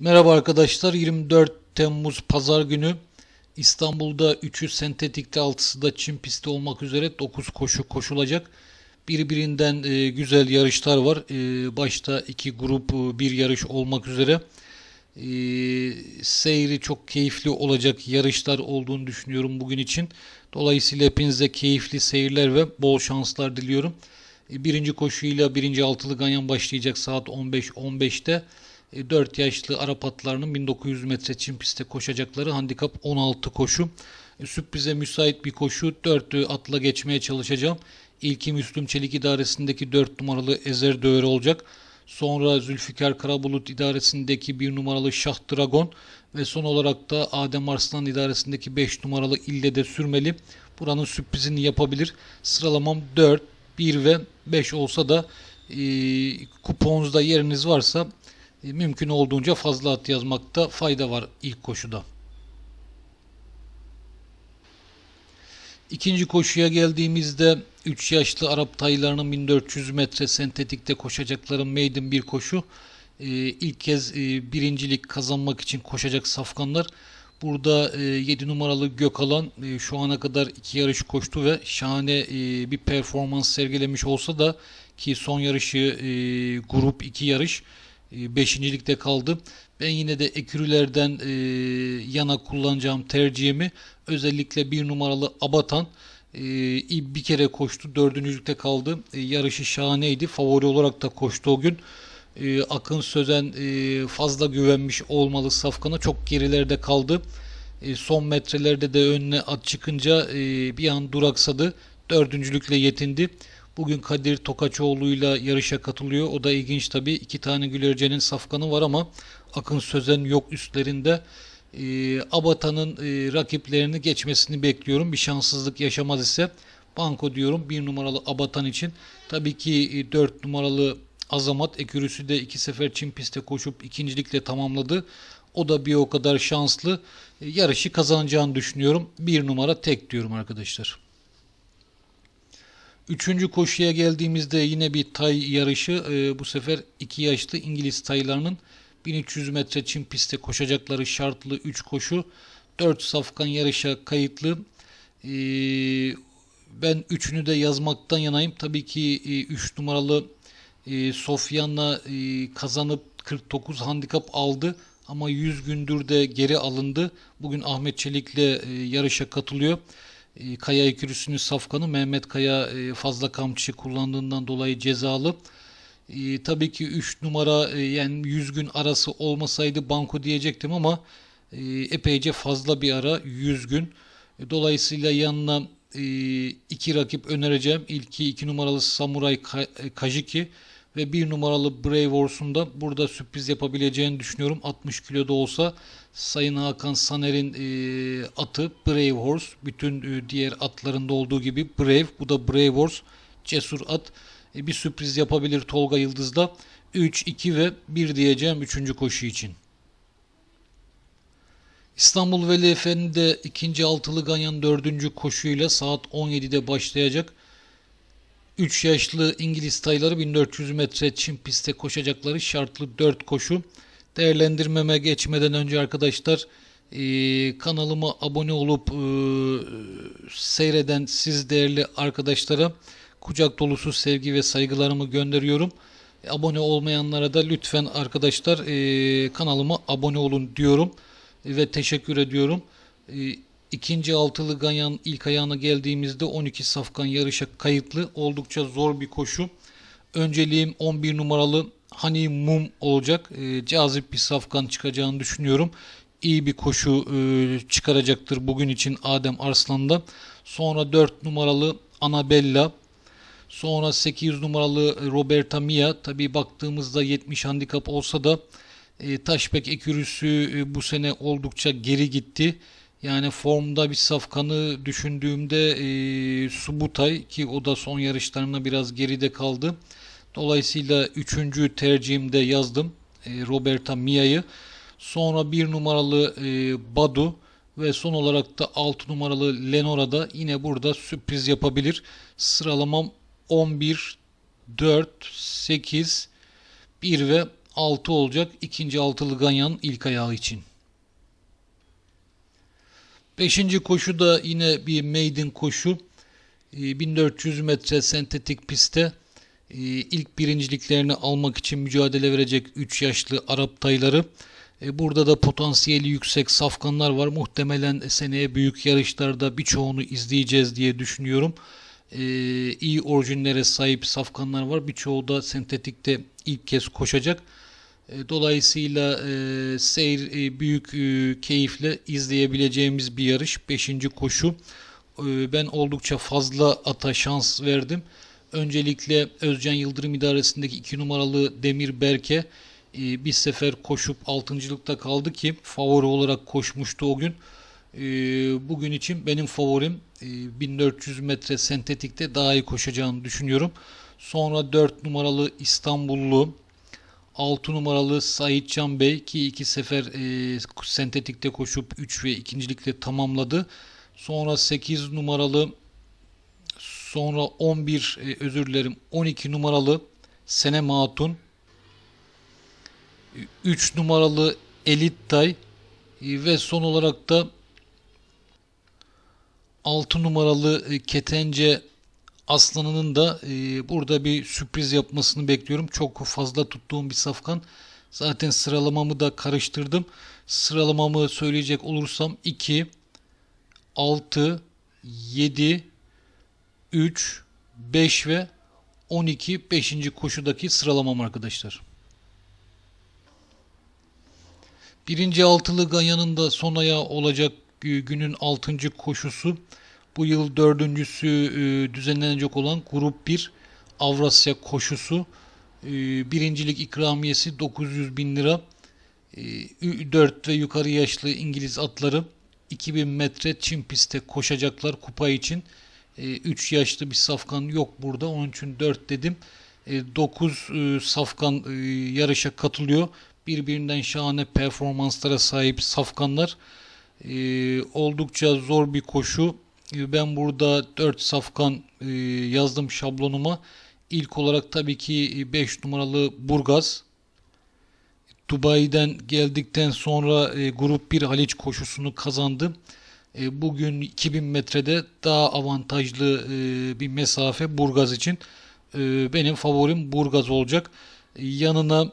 Merhaba arkadaşlar. 24 Temmuz Pazar günü İstanbul'da 3'ü sentetikte 6'sı da çim pisti olmak üzere 9 koşu koşulacak. Birbirinden e, güzel yarışlar var. E, başta iki grup e, bir yarış olmak üzere. Seyri çok keyifli olacak yarışlar olduğunu düşünüyorum bugün için. Dolayısıyla hepinize keyifli seyirler ve bol şanslar diliyorum. Birinci koşuyla birinci altılı ganyan başlayacak saat 15.15'te. 4 E, yaşlı Arap atlarının 1900 metre çim pistte koşacakları handikap 16 koşu. E, Sürprize müsait bir koşu. 4 atla geçmeye çalışacağım. İlki Müslüm Çelik idaresindeki 4 numaralı Ezer Döver olacak. Sonra Zülfikar Karabulut idaresindeki 1 numaralı Şah Dragon ve son olarak da Adem Arslan idaresindeki 5 numaralı İlle de Sürmeli. Buranın sürprizini yapabilir. Sıralamam 4, 1 ve 5 olsa da e, kuponunuzda yeriniz varsa mümkün olduğunca fazla at yazmakta fayda var ilk koşuda. İkinci koşuya geldiğimizde 3 yaşlı Arap taylarının 1400 metre sentetikte koşacakları maiden bir koşu. Ee, ilk kez e, birincilik kazanmak için koşacak safkanlar. Burada e, 7 numaralı Gökalan e, şu ana kadar iki yarış koştu ve şahane e, bir performans sergilemiş olsa da ki son yarışı e, grup 2 yarış e, beşincilikte kaldı. Ben yine de ekürülerden e, yana kullanacağım tercihimi özellikle bir numaralı Abatan e, bir kere koştu. Dördüncülükte kaldı. E, yarışı şahaneydi. Favori olarak da koştu o gün. E, Akın Sözen e, fazla güvenmiş olmalı Safkan'a. Çok gerilerde kaldı. E, son metrelerde de önüne at çıkınca e, bir an duraksadı. Dördüncülükle yetindi. Bugün Kadir Tokaçoğlu'yla yarışa katılıyor. O da ilginç tabii. İki tane Gülerce'nin safkanı var ama Akın Sözen yok üstlerinde. E, Abata'nın e, rakiplerini geçmesini bekliyorum. Bir şanssızlık yaşamaz ise banko diyorum bir numaralı Abatan için. Tabii ki e, 4 numaralı Azamat Ekürüsü de iki sefer çim pistte koşup ikincilikle tamamladı. O da bir o kadar şanslı. E, yarışı kazanacağını düşünüyorum. Bir numara tek diyorum arkadaşlar. Üçüncü koşuya geldiğimizde yine bir tay yarışı. Ee, bu sefer iki yaşlı İngiliz taylarının 1300 metre çim pistte koşacakları şartlı 3 koşu. 4 safkan yarışa kayıtlı. Ee, ben üçünü de yazmaktan yanayım. Tabii ki 3 e, numaralı e, Sofyan'la e, kazanıp 49 handikap aldı. Ama 100 gündür de geri alındı. Bugün Ahmet Çelik'le e, yarışa katılıyor. E, Kaya Ekürüsü'nün safkanı Mehmet Kaya e, fazla kamçı kullandığından dolayı cezalı. E, tabii ki 3 numara e, yani 100 gün arası olmasaydı banko diyecektim ama e, epeyce fazla bir ara 100 gün. Dolayısıyla yanına e, iki rakip önereceğim. İlki 2 numaralı Samuray Kajiki ve 1 numaralı Brave Horse'un da burada sürpriz yapabileceğini düşünüyorum. 60 kiloda olsa Sayın Hakan Saner'in e, atı Brave Horse. Bütün e, diğer atlarında olduğu gibi Brave. Bu da Brave Horse. Cesur at. E, bir sürpriz yapabilir Tolga Yıldız'da. 3, 2 ve 1 diyeceğim 3. koşu için. İstanbul Veli Efendi de ikinci altılı ganyan dördüncü koşuyla saat 17'de başlayacak. 3 yaşlı İngiliz tayları 1400 metre çim pistte koşacakları şartlı 4 koşu. Değerlendirmeme geçmeden önce arkadaşlar e, kanalıma abone olup e, seyreden siz değerli arkadaşlara kucak dolusu sevgi ve saygılarımı gönderiyorum. Abone olmayanlara da lütfen arkadaşlar e, kanalıma abone olun diyorum ve teşekkür ediyorum. E, İkinci altılı ganyan ilk ayağına geldiğimizde 12 safkan yarışa kayıtlı. Oldukça zor bir koşu. Önceliğim 11 numaralı Hani Mum olacak. E, cazip bir safkan çıkacağını düşünüyorum. İyi bir koşu e, çıkaracaktır bugün için Adem Arslan'da. Sonra 4 numaralı Anabella. Sonra 8 numaralı Roberta Mia. Tabi baktığımızda 70 handikap olsa da e, Taşbek ekürüsü e, bu sene oldukça geri gitti. Yani formda bir safkanı düşündüğümde e, Subutay ki o da son yarışlarına biraz geride kaldı. Dolayısıyla üçüncü tercihimde yazdım e, Roberta Mia'yı. Sonra bir numaralı e, Badu ve son olarak da 6 numaralı Lenora'da yine burada sürpriz yapabilir. Sıralamam 11, 4, 8, 1 ve 6 olacak. ikinci altılı ganyan ilk ayağı için. Beşinci koşu da yine bir maiden koşu. Ee, 1400 metre sentetik pistte e, ilk birinciliklerini almak için mücadele verecek 3 yaşlı Arap tayları. E, Burada da potansiyeli yüksek safkanlar var. Muhtemelen seneye büyük yarışlarda birçoğunu izleyeceğiz diye düşünüyorum. İyi orijinlere sahip safkanlar var. Birçoğu da sentetikte ilk kez koşacak. E, Dolayısıyla e, seyir e, büyük e, keyifle izleyebileceğimiz bir yarış. Beşinci koşu. E, ben oldukça fazla ata şans verdim. Öncelikle Özcan Yıldırım idaresindeki 2 numaralı Demir Berke e, bir sefer koşup altıncılıkta kaldı ki favori olarak koşmuştu o gün. E, bugün için benim favorim e, 1400 metre sentetikte daha iyi koşacağını düşünüyorum. Sonra 4 numaralı İstanbullu 6 numaralı Sait Can Bey ki iki sefer e, sentetikte koşup 3 ve ikincilikle tamamladı. Sonra 8 numaralı sonra 11 e, özür dilerim 12 numaralı Sene Hatun 3 numaralı Elit Tay e, ve son olarak da 6 numaralı e, Ketence Aslanı'nın da e, burada bir sürpriz yapmasını bekliyorum. Çok fazla tuttuğum bir safkan. Zaten sıralamamı da karıştırdım. Sıralamamı söyleyecek olursam 2, 6, 7, 3, 5 ve 12 5. koşudaki sıralamam arkadaşlar. Birinci altılı Ganyan'ın da son ayağı olacak günün 6. koşusu. Bu yıl dördüncüsü e, düzenlenecek olan Grup 1 Avrasya koşusu. E, birincilik ikramiyesi 900 bin lira. E, 4 ve yukarı yaşlı İngiliz atları 2000 metre çim pistte koşacaklar kupa için. 3 yaşlı bir safkan yok burada. Onun için 4 dedim. 9 safkan yarışa katılıyor. Birbirinden şahane performanslara sahip safkanlar. Oldukça zor bir koşu. Ben burada 4 safkan e, yazdım şablonuma. İlk olarak tabii ki 5 numaralı Burgaz. Dubai'den geldikten sonra e, Grup 1 Haliç koşusunu kazandı. E, bugün 2000 metrede daha avantajlı bir mesafe Burgaz için. Benim favorim Burgaz olacak. Yanına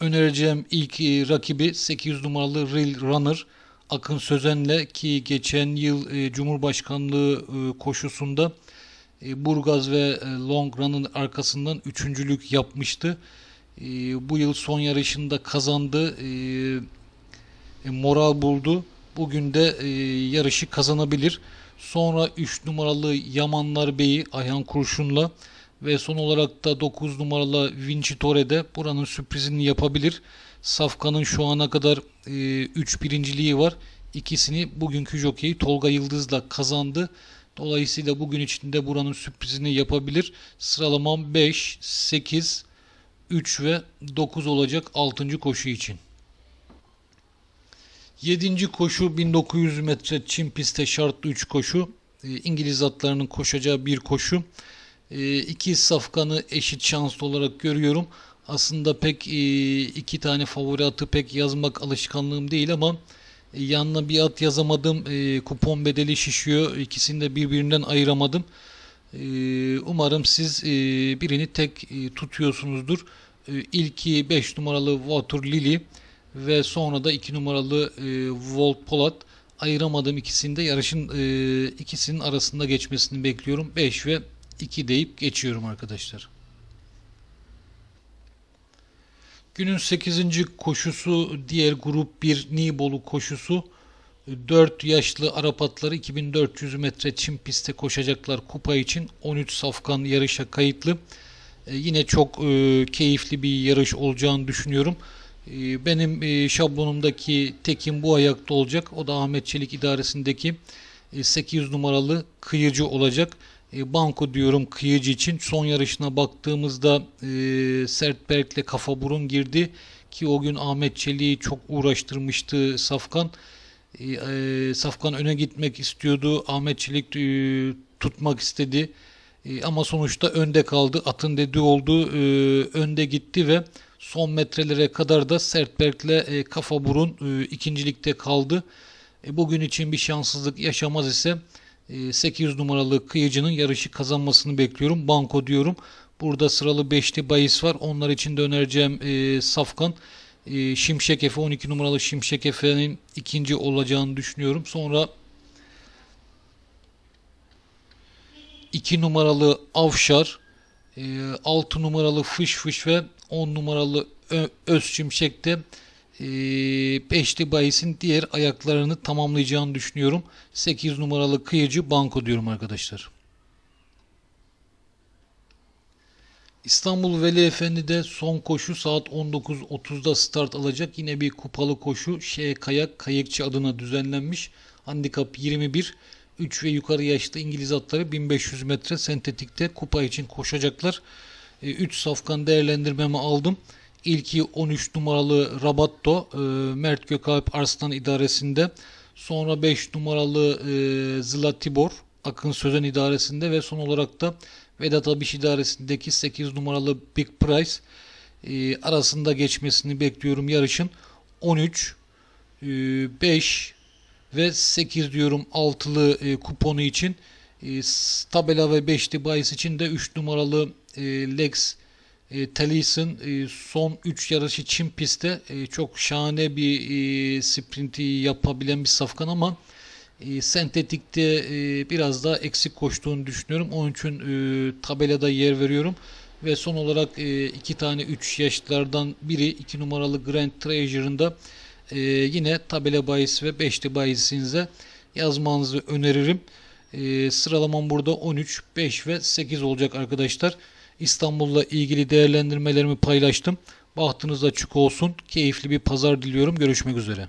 önereceğim ilk rakibi 800 numaralı Real Runner. Akın Sözen'le ki geçen yıl e, Cumhurbaşkanlığı e, koşusunda e, Burgaz ve e, Long Run'ın arkasından üçüncülük yapmıştı. Bu yıl son yarışında kazandı. Moral buldu. Bugün de yarışı kazanabilir. Sonra 3 numaralı Yamanlar Bey'i Ayhan Kurşun'la ve son olarak da 9 numaralı Vinci Torre'de buranın sürprizini yapabilir. Safkan'ın şu ana kadar 3 e, birinciliği var. İkisini bugünkü jokeyi Tolga Yıldız'la kazandı. Dolayısıyla bugün içinde buranın sürprizini yapabilir. Sıralamam 5, 8, 3 ve 9 olacak 6. koşu için. 7. koşu 1900 metre çim pistte şartlı 3 koşu. E, İngiliz atlarının koşacağı bir koşu. E, iki safkanı eşit şanslı olarak görüyorum. Aslında pek e, iki tane favori atı pek yazmak alışkanlığım değil ama e, yanına bir at yazamadım. E, kupon bedeli şişiyor. İkisini de birbirinden ayıramadım. Umarım siz birini tek tutuyorsunuzdur. İlki 5 numaralı Water Lily ve sonra da 2 numaralı Volt Polat ayıramadım ikisini de yarışın ikisinin arasında geçmesini bekliyorum. 5 ve 2 deyip geçiyorum arkadaşlar. Günün 8. koşusu diğer grup 1 Nibolu koşusu. 4 yaşlı Arap atları 2400 metre çim pistte koşacaklar kupa için. 13 safkan yarışa kayıtlı. E, yine çok e, keyifli bir yarış olacağını düşünüyorum. E, benim şablonumdaki tekim bu ayakta olacak. O da Ahmet Çelik idaresindeki e, 800 numaralı kıyıcı olacak. E, banko diyorum kıyıcı için. Son yarışına baktığımızda e, Sertberk'le kafa burun girdi. Ki o gün Ahmet Çelik'i çok uğraştırmıştı Safkan. E, e, Safkan öne gitmek istiyordu. Ahmet Çelik e, tutmak istedi. E, ama sonuçta önde kaldı. Atın dediği oldu. E, önde gitti ve Son metrelere kadar da Sertberk'le e, kafa burun e, ikincilikte kaldı. E, bugün için bir şanssızlık yaşamaz ise e, 800 numaralı kıyıcının yarışı kazanmasını bekliyorum. Banko diyorum. Burada sıralı 5'li bahis var. Onlar için de önereceğim e, Safkan. E, Şimşek Efe 12 numaralı Şimşek Efe'nin ikinci olacağını düşünüyorum. Sonra 2 numaralı Avşar, 6 numaralı Fış Fış ve 10 numaralı Öz Şimşek de 5'li bahisin diğer ayaklarını tamamlayacağını düşünüyorum. 8 numaralı Kıyıcı Banko diyorum arkadaşlar. İstanbul Veli Efendi'de son koşu saat 19.30'da start alacak. Yine bir kupalı koşu Şey Kayak Kayıkçı adına düzenlenmiş. Handikap 21. 3 ve yukarı yaşlı İngiliz atları 1500 metre sentetikte kupa için koşacaklar. 3 safkan değerlendirmemi aldım. İlki 13 numaralı Rabatto e, Mert Gökalp Arslan idaresinde. Sonra 5 numaralı e, Zlatibor Akın Sözen idaresinde ve son olarak da Vedat Abiş idaresindeki 8 numaralı Big Price e, arasında geçmesini bekliyorum yarışın. 13, 5 ve 8 diyorum altılı kuponu için. E, tabela ve 5'li bahis için de 3 numaralı e, Lex e, Taliesin e, son 3 yarışı Çin pistte e, çok şahane bir e, sprinti yapabilen bir safkan ama e, sentetikte e, biraz daha eksik koştuğunu düşünüyorum. Onun için e, tabelada yer veriyorum. Ve son olarak e, iki tane 3 yaşlardan biri 2 numaralı Grand Treasure'ın da e, yine tabela bahis ve 5'li bahisinize yazmanızı öneririm. E, sıralamam burada 13, 5 ve 8 olacak arkadaşlar. İstanbul'la ilgili değerlendirmelerimi paylaştım. Bahtınız açık olsun. Keyifli bir pazar diliyorum. Görüşmek üzere.